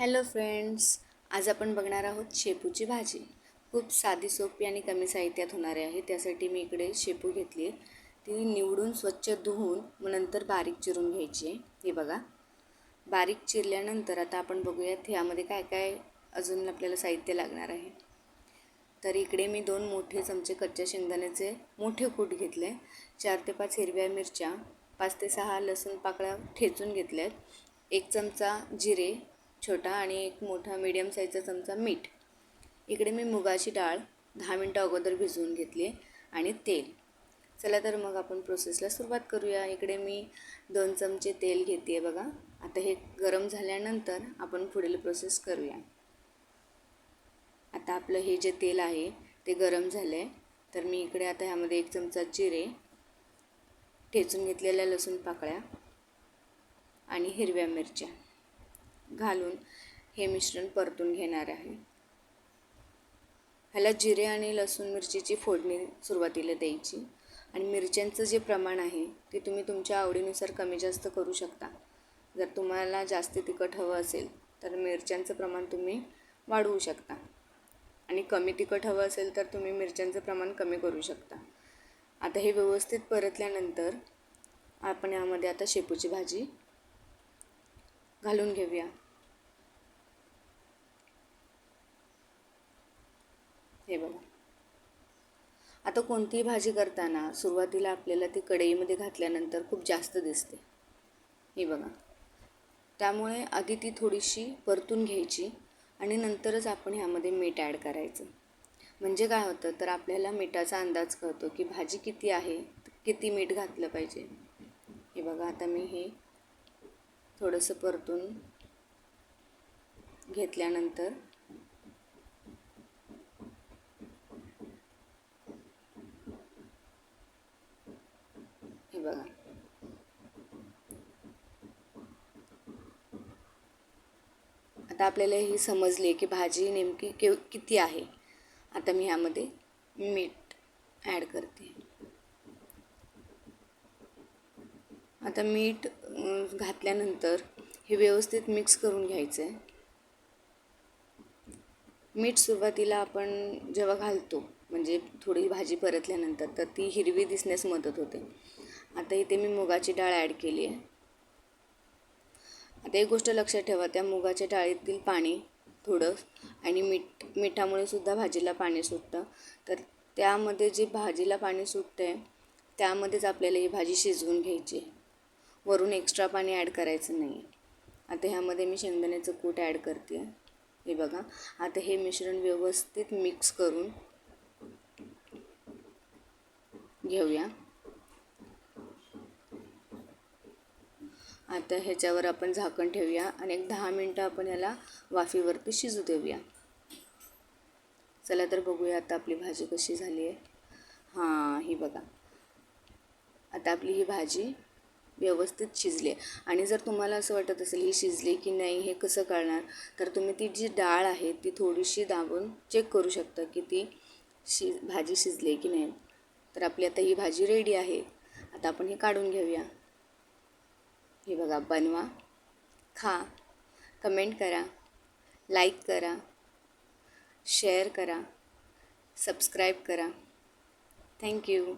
Hello friends आज आपण बघणार आहोत शेपूची भाजी. खूप साधी सोपी आणि कमी साहित्यात होणारी आहे. त्यासाठी मी इकडे शेपू घेतली आहे. ती निवडून स्वच्छ धुवून मग नंतर बारीक चिरून घ्यायची आहे. हे बघा. बारीक चिरल्यानंतर आता आपण बघूयात ह्यामध्ये काय काय अजून आपल्याला साहित्य लागणार आहे. तर इकडे मी दोन मोठे चमचे कच्च्या शेंगदाण्याचे मोठे कूट घेतले चार ते पाच हिरव्या मिरच्या पाच ते सहा लसूण पाकळ्या ठेचून घेतल्या आहेत. एक चमचा जिरे छोटा आणि एक मोठा मीडियम साईजचा चमचा मीठ. इकडे मी मुगाची डाळ दहा मिनटं अगोदर भिजवून घेतली आहे आणि तेल. चला तर मग आपण प्रोसेसला सुरुवात करूया. इकडे मी दोन चमचे तेल घेते आहे बघा. आता हे गरम झाल्यानंतर आपण पुढील प्रोसेस करूया. आता आपलं हे जे तेल आहे ते गरम झालं आहे तर मी इकडे आता ह्यामध्ये एक चमचा जिरे ठेचून घेतलेल्या लसूण पाकळ्या आणि हिरव्या मिरच्या. घालून हे मिश्रण परतून घेणार आहे. ह्याला जिरे आणि लसूण मिरचीची फोडणी सुरुवातीला द्यायची. आणि मिरच्यांचं जे प्रमाण आहे ते तुम्ही तुमच्या आवडीनुसार कमी जास्त करू शकता. जर तुम्हाला जास्त तिखट हवं असेल तर मिरच्यांचं प्रमाण तुम्ही वाढवू शकता. आणि कमी तिखट हवं असेल तर तुम्ही मिरच्यांचं प्रमाण कमी करू शकता. आता हे व्यवस्थित परतल्यानंतर आपण यामध्ये आता शेपूची भाजी घालून घेऊया. हे बघा. आता कोणतीही भाजी करताना सुरुवातीला आपल्याला ती कढईमध्ये घातल्यानंतर खूप जास्त दिसते. हे बघा. त्यामुळे आधी ती थोडीशी परतून घ्यायची आणि नंतरच आपण ह्यामध्ये मीठ ॲड करायचं. म्हणजे काय होतं तर आपल्याला मिठाचा अंदाज कळतो की भाजी किती आहे किती मीठ घातलं पाहिजे. हे बघा आता मी हे थोडंसं परतून घेतल्यानंतर हे बघा. आता आपल्याला ही समजली आहे की भाजी नेमकी के किती आहे? आता मी ह्यामध्ये मीठ ॲड करते. आता मीठ घातल्यानंतर हे व्यवस्थित मिक्स करून घ्यायचं. आहे मीठ सुरुवातीला आपण जेव्हा घालतो म्हणजे थोडी भाजी परतल्यानंतर तर ती हिरवी दिसण्यास मदत होते. आता इथे मी मुगाची डाळ ॲड केली आहे. आता एक गोष्ट लक्षात ठेवा त्या मुगाच्या डाळीतील पाणी थोडं आणि मीठ मिठामुळे सुद्धा भाजीला पाणी सुटतं. तर त्यामध्ये जे भाजीला पाणी सुटतं आहे त्यामध्येच आपल्याला ही भाजी शिजवून घ्यायची वरून एक्स्ट्रा पाणी ॲड करायचं नाही आता ह्यामध्ये मी शेंगदाण्याचं कूट ॲड करते. हे बघा. आता हे मिश्रण व्यवस्थित मिक्स करून घेऊया. आता ह्याच्यावर आपण झाकण ठेवूया आणि एक दहा मिनटं आपण याला वाफीवरती शिजू देऊया. चला तर बघूया आता आपली भाजी कशी झाली आहे हां ही बघा. आता आपली ही भाजी व्यवस्थित शिजले. आणि जर तुम्हाला असं वाटत असेल ही शिजली की नाही हे कसं कळणार? तर तुम्ही ती जी डाळ आहे ती थोडीशी दाबून चेक करू शकता की ती शि भाजी शिजली की नाही. तर आपली आता ही भाजी रेडी आहे. आता आपण हे काढून घेऊया. हे बघा बनवा खा. कमेंट करा लाईक करा शेअर करा सबस्क्राईब करा. थँक्यू